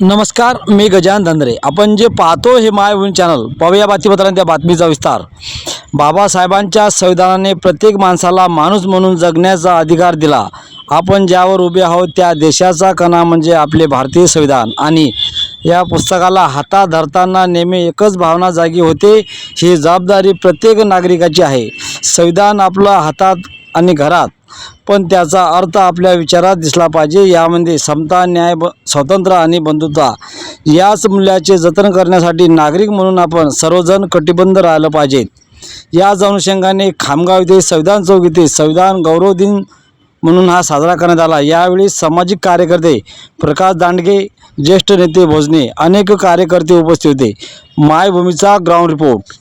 नमस्कार मी गजान धंद्रे. आपण जे पाहतो हे मायभूमी चॅनल. पाहूया बातमीपत्रांत त्या बातमीचा विस्तार. बाबासाहेबांच्या संविधानाने प्रत्येक माणसाला माणूस म्हणून जगण्याचा अधिकार दिला. आपण ज्यावर उभे आहोत त्या देशाचा कणा म्हणजे आपले भारतीय संविधान. आणि या पुस्तकाला हातात धरताना नेहमी एकच भावना जागी होते ही जबाबदारी प्रत्येक नागरिकाची आहे. संविधान आपलं हातात आणि घरात. पण त्याचा अर्थ आपल्या विचारात दिसला पाहिजे. यामध्ये समता न्याय ब स्वातंत्र्य आणि बंधुता याच मूल्याचे जतन करण्यासाठी नागरिक म्हणून आपण सर्वजण कटिबद्ध राहिलं पाहिजेत याच अनुषंगाने खामगाव येथे संविधान चौक येथे संविधान गौरव दिन म्हणून हा साजरा करण्यात आला. यावेळी सामाजिक कार्यकर्ते प्रकाश दांडगे ज्येष्ठ नेते भोजने अनेक कार्यकर्ते उपस्थित होते. मायभूमीचा ग्राउंड रिपोर्ट.